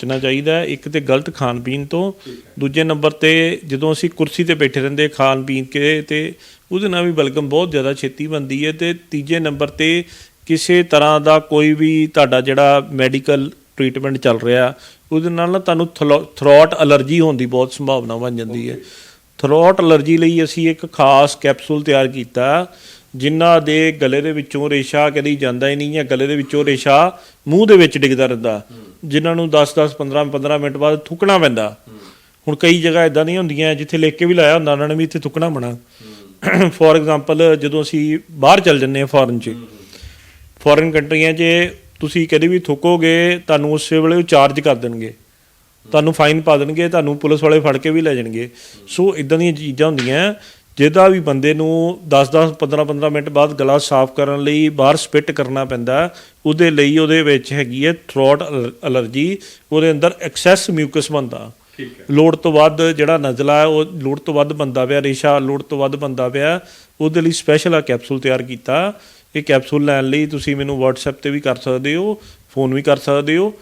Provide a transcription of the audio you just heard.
ਬਚਣਾ ਚਾਹੀਦਾ ਹੈ। ਇੱਕ ਤੇ ਗਲਤ ਖਾਣ ਪੀਣ ਤੋਂ ਦੂਜੇ ਨੰਬਰ ਤੇ ਜਦੋਂ ਅਸੀਂ ਕੁਰਸੀ ਤੇ ਬੈਠੇ ਰਹਿੰਦੇ ਖਾਣ ਪੀਣ ਕੇ ਤੇ ਉਹਦੇ ਨਾਲ ਵੀ ਬਲਗਮ ਬਹੁਤ ਜ਼ਿਆਦਾ ਛੇਤੀ ਬਣਦੀ ਹੈ। ਤੇ ਤੀਜੇ ਨੰਬਰ ਤੇ ਕਿਸੇ ਤਰ੍ਹਾਂ ਦਾ ਕੋਈ ਵੀ ਤੁਹਾਡਾ ਜਿਹੜਾ ਮੈਡੀਕਲ ਟ੍ਰੀਟਮੈਂਟ ਚੱਲ ਰਿਹਾ ਉਹਦੇ ਨਾਲ ਨਾ ਤੁਹਾਨੂੰ ਥਰੋਟ ਅਲਰਜੀ ਹੋਣ ਦੀ ਬਹੁਤ ਸੰਭਾਵਨਾ ਬਣ ਜਾਂਦੀ ਹੈ। ਥਰੋਟ ਅਲਰਜੀ ਲਈ ਅਸੀਂ ਇੱਕ ਖਾਸ ਕੈਪਸੂਲ ਤਿਆਰ ਕੀਤਾ। ਜਿਨ੍ਹਾਂ ਦੇ ਗਲੇ ਦੇ ਵਿੱਚੋਂ ਰੇਸ਼ਾ ਕਦੀ ਜਾਂਦਾ ਹੀ ਨਹੀਂ ਜਾਂ ਗਲੇ ਦੇ ਵਿੱਚੋਂ ਰੇਸ਼ਾ ਮੂੰਹ ਦੇ ਵਿੱਚ ਡਿੱਗਦਾ ਰਹਿੰਦਾ। ਜਿਨ੍ਹਾਂ ਨੂੰ 10 10 15 15 ਮਿੰਟ ਬਾਅਦ ਥੁੱਕਣਾ ਪੈਂਦਾ। ਹੁਣ ਕਈ ਜਗ੍ਹਾ ਇਦਾਂ ਨਹੀਂ ਹੁੰਦੀਆਂ ਜਿੱਥੇ ਲਿਖ ਕੇ ਵੀ ਲਾਇਆ ਹੁੰਦਾ, ਉਹਨਾਂ ਨੇ ਵੀ ਇੱਥੇ ਥੁੱਕਣਾ ਬਣਾ ਫੋਰ ਐਗਜ਼ਾਮਪਲ ਜਦੋਂ ਅਸੀਂ ਬਾਹਰ ਚੱਲ ਜੰਨੇ ਆ ਫੋਰਨ 'ਚ ਫੋਰਨ ਕੰਟਰੀਆਂ 'ਚ ਤੁਸੀਂ ਕਦੇ ਵੀ ਥੁੱਕੋਗੇ, ਤੁਹਾਨੂੰ ਉਸੇ ਵੇਲੇ ਉਹ ਚਾਰਜ ਕਰ ਦੇਣਗੇ। ਤੁਹਾਨੂੰ ਫਾਈਨ ਪਾ ਦੇਣਗੇ, ਤੁਹਾਨੂੰ ਪੁਲਿਸ ਵਾਲੇ ਫੜ ਕੇ ਵੀ ਲੈ ਜਾਣਗੇ। ਸੋ ਇਦਾਂ ਦੀਆਂ ਚੀਜ਼ਾਂ ਹੁੰਦੀਆਂ ਜਿਹਦਾ ਵੀ ਬੰਦੇ ਨੂੰ 10-10 15-15 ਮਿੰਟ ਬਾਅਦ ਗਲਾ ਸਾਫ਼ ਕਰਨ ਲਈ ਬਾਹਰ ਸਪਿਟ ਕਰਨਾ ਪੈਂਦਾ ਉਹਦੇ ਲਈ ਉਹਦੇ ਵਿੱਚ ਹੈਗੀ ਹੈ ਥਰੋਟ ਅਲਰਜੀ ਉਹਦੇ ਅੰਦਰ ਐਕਸੈਸ ਮਿਊਕਸ ਬਣਦਾ। ਲੋੜ ਤੋਂ ਵੱਧ ਜਿਹੜਾ ਨਜ਼ਲਾ ਹੈ ਉਹ ਲੋੜ ਤੋਂ ਵੱਧ ਬੰਦਾ ਪਿਆ ਰੇਸ਼ਾ ਲੋੜ ਤੋਂ ਵੱਧ ਬੰਦਾ ਪਿਆ ਉਹਦੇ ਲਈ ਸਪੈਸ਼ਲ ਆ ਕੈਪਸੂਲ ਤਿਆਰ ਕੀਤਾ। ਇਹ ਕੈਪਸੂਲ ਲੈਣ ਲਈ ਤੁਸੀਂ ਮੈਨੂੰ WhatsApp ਤੇ ਵੀ ਕਰ ਸਕਦੇ ਹੋ ਫੋਨ ਵੀ ਕਰ ਸਕਦੇ ਹੋ।